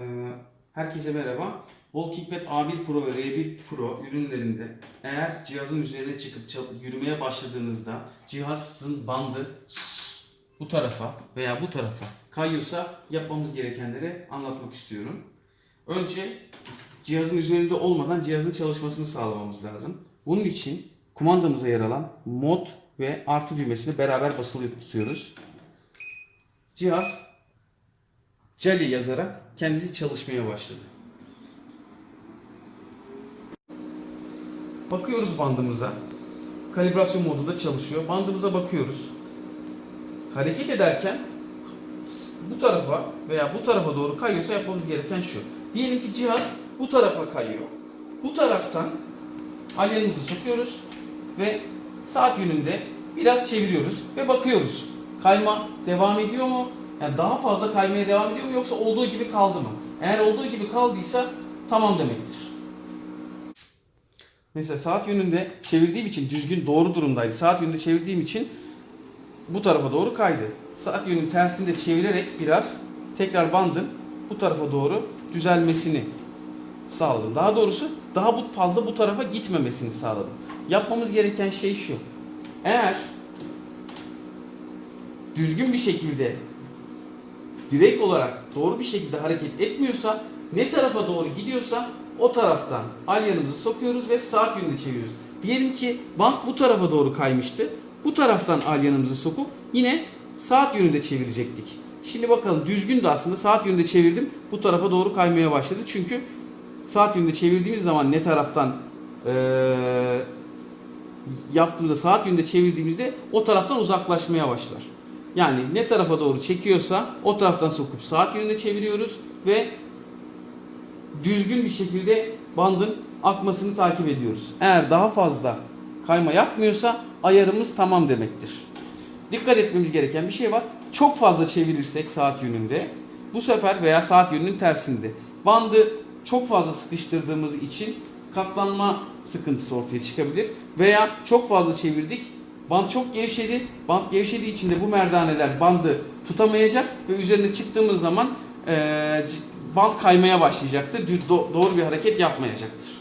Ee, Herkese merhaba. Hikmet A1 Pro ve R1 Pro ürünlerinde eğer cihazın üzerine çıkıp yürümeye başladığınızda cihazın bandı bu tarafa veya bu tarafa kayıyorsa yapmamız gerekenleri anlatmak istiyorum. Önce cihazın üzerinde olmadan cihazın çalışmasını sağlamamız lazım. Bunun için kumandamıza yer alan mod ve artı düğmesini beraber basılı tutuyoruz. Cihaz Cali yazarak kendisi çalışmaya başladı. Bakıyoruz bandımıza. Kalibrasyon modunda çalışıyor. Bandımıza bakıyoruz. Hareket ederken bu tarafa veya bu tarafa doğru kayıyorsa yapmamız gereken şu. Diyelim ki cihaz bu tarafa kayıyor. Bu taraftan alyanımızı sokuyoruz ve saat yönünde biraz çeviriyoruz ve bakıyoruz. Kayma devam ediyor mu? Yani daha fazla kaymaya devam ediyor mu yoksa olduğu gibi kaldı mı? Eğer olduğu gibi kaldıysa tamam demektir. Mesela saat yönünde çevirdiğim için düzgün doğru durumdaydı. Saat yönünde çevirdiğim için bu tarafa doğru kaydı. Saat yönünün tersinde çevirerek biraz tekrar bandın bu tarafa doğru düzelmesini sağladım. Daha doğrusu daha bu fazla bu tarafa gitmemesini sağladım. Yapmamız gereken şey şu. Eğer düzgün bir şekilde direkt olarak doğru bir şekilde hareket etmiyorsa ne tarafa doğru gidiyorsa o taraftan alyanımızı sokuyoruz ve saat yönünde çeviriyoruz. Diyelim ki bant bu tarafa doğru kaymıştı. Bu taraftan alyanımızı sokup yine saat yönünde çevirecektik. Şimdi bakalım düzgün de aslında saat yönünde çevirdim. Bu tarafa doğru kaymaya başladı. Çünkü saat yönünde çevirdiğimiz zaman ne taraftan eee yaptığımızda saat yönünde çevirdiğimizde o taraftan uzaklaşmaya başlar. Yani ne tarafa doğru çekiyorsa o taraftan sokup saat yönünde çeviriyoruz ve düzgün bir şekilde bandın akmasını takip ediyoruz. Eğer daha fazla kayma yapmıyorsa ayarımız tamam demektir. Dikkat etmemiz gereken bir şey var. Çok fazla çevirirsek saat yönünde bu sefer veya saat yönünün tersinde bandı çok fazla sıkıştırdığımız için katlanma sıkıntısı ortaya çıkabilir. Veya çok fazla çevirdik Bant çok gevşedi. Bant gevşediği için de bu merdaneler bandı tutamayacak ve üzerine çıktığımız zaman c- bant kaymaya başlayacaktır. Doğru bir hareket yapmayacaktır.